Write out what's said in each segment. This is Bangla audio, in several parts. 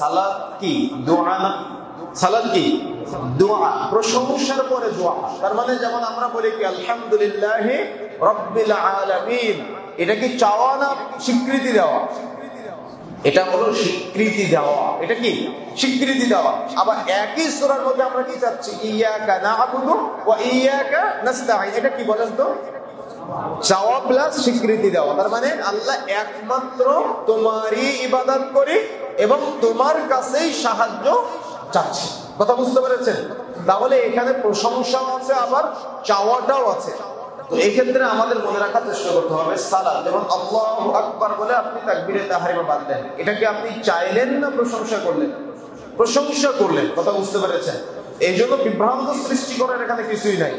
সালাদ কি? দোয়া না? সালাদ কি? দোয়া। প্রশংসার পরে দোয়া। তার মানে যেমন আমরা বলি কি, আলহামদুলিল্লাহ রব্বিল আলামিন। এটা কি চাওয়া না স্বীকৃতি দেওয়া? এটা হলো স্বীকৃতি দেওয়া। এটা কি? স্বীকৃতি দেওয়া। আবার একই সূরার মধ্যে আমরা কি চাচ্ছি? ইয়াকা না'বুদু ওয়া ইয়াকা নাস্তাঈন। এটা কি বলেন তো? চাওয়া প্লাস স্বীকৃতি দেওয়া। তার মানে আল্লাহ একমাত্র তোমারই ইবাদত করি এবং তোমার কাছেই সাহায্য চাচ্ছি। কথা বুঝতে পেরেছেন? তাহলে এখানে প্রশংসাও আছে, আবার চাওয়াটাও আছে। তো এই ক্ষেত্রে আমাদের মনে রাখার চেষ্টা করতে হবে সালাদ যেমন আল্লাহ আকবার বলে আপনি তাকবিরে তাহারিমা বাঁধলেন এটা কি আপনি চাইলেন না প্রশংসা করলেন? প্রশংসা করলেন, কথা বুঝতে পেরেছেন? এই জন্য বিভ্রান্ত সৃষ্টি করার এখানে কিছুই নাই।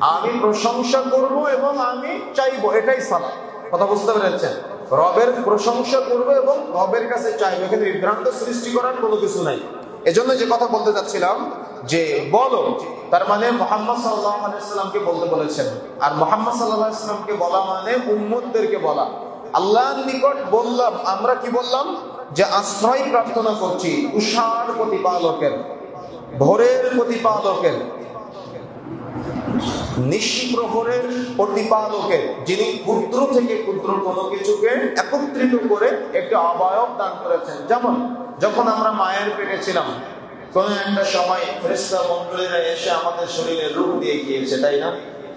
আমি প্রশংসা করব এবং আমি চাইব, এটাই সালাদ কথা বুঝতে পেরেছেন? রবের প্রশংসা করব এবং রবের কাছে চাইবে। এখানে বিভ্রান্ত সৃষ্টি করার কোনো কিছু নাই। এজন্য যে কথা বলতে চাচ্ছিলাম, যে বলো, তার মানে মোহাম্মদ সাল্লাহামকে বলতে বলেছেন। আর মোহাম্মদ সাল্লাহামকে বলা মানে উম্মদদেরকে বলা। আল্লাহর নিকট বললাম, আমরা কি বললাম? যে আশ্রয় প্রার্থনা করছি, উষার প্রতিপালকের, ভোরের প্রতিপালকের। নিষ্প্রহরের প্রতিপালকের, যিনি ক্ষুদ্র থেকে ক্ষুদ্র কোনো কিছুকে একত্রিত করে একটি অবয়ব দান করেছেন। যেমন, যখন আমরা মায়ের পেটে ছিলাম, কোন একটা সময় ফেরেস্তা মন্ডলীরা এসে আমাদের শরীরে রূপ দিয়ে গিয়েছে, তাই না?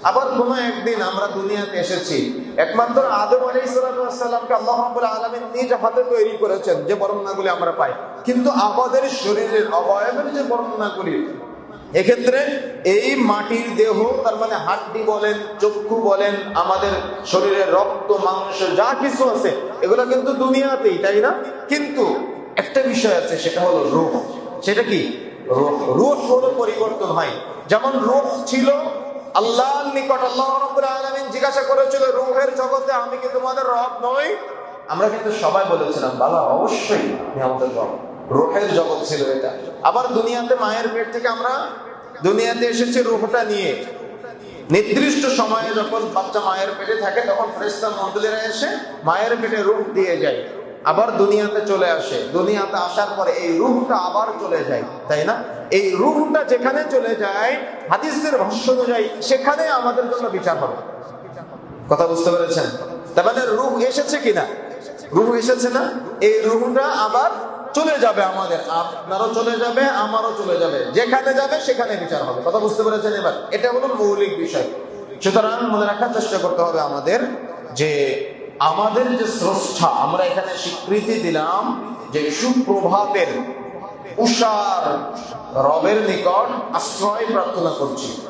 আবার কোনো একদিন আমরা দুনিয়াতে এসেছি, একমাত্র আদম আলী সালামকে আল্লাহ আলমিন নিজ হাতে তৈরি করেছেন যে বর্ণনাগুলি আমরা পাই। কিন্তু আমাদের শরীরের অবয়বের যে বর্ণনাগুলি এক্ষেত্রে এই মাটির দেহ, তার মানে হাড্ডি বলেন, চক্ষু বলেন, আমাদের শরীরের রক্ত, মাংস, যা কিছু আছে, এগুলো কিন্তু দুনিয়াতেই, তাই না? কিন্তু একটা বিষয় আছে, সেটা হলো রোগ। সেটা কি? রূপ হলো পরিবর্তন হয়। যেমন রোগ ছিল, আল্লাহর নিকট আল্লাহ আলামিন জিজ্ঞাসা করেছিল, রূহের জগতে আমি কি তোমাদের রব নই? আমরা কিন্তু সবাই বলেছিলাম বাবা অবশ্যই আমাদের রব। রোহের জগৎ ছিল এটা। আবার দুনিয়াতে মায়ের পেট থেকে আমরা দুনিয়াতে এসেছি রুহটা নিয়ে। নির্দিষ্ট সময়ে যখন বাচ্চা মায়ের পেটে থাকে, তখন ফ্রেস্তা মন্ডলীরা এসে মায়ের পেটে রূপ দিয়ে যায়। আবার দুনিয়াতে চলে আসে। দুনিয়াতে আসার পরে এই রুহটা আবার চলে যায়, তাই না? এই রুহটা যেখানে চলে যায়, হাদিসের ভাষ্য অনুযায়ী সেখানে আমাদের জন্য বিচার হবে। কথা বুঝতে পেরেছেন? তার মানে রুহ এসেছে কিনা? রুহ এসেছে না? এই রুহটা আবার চলে যাবে আমাদের। আপনারও চলে যাবে, আমারও চলে যাবে। যেখানে যাবে, সেখানে বিচার হবে। কথা বুঝতে পেরেছেন এবার? এটা হলো মৌলিক বিষয়। সুতরাং মনে রাখার চেষ্টা করতে হবে আমাদের যে আমাদের যে স্রষ্টা, আমরা এখানে স্বীকৃতি দিলাম যে সুপ্রভাতের উষার রবের নিকট আশ্রয় প্রার্থনা করছি।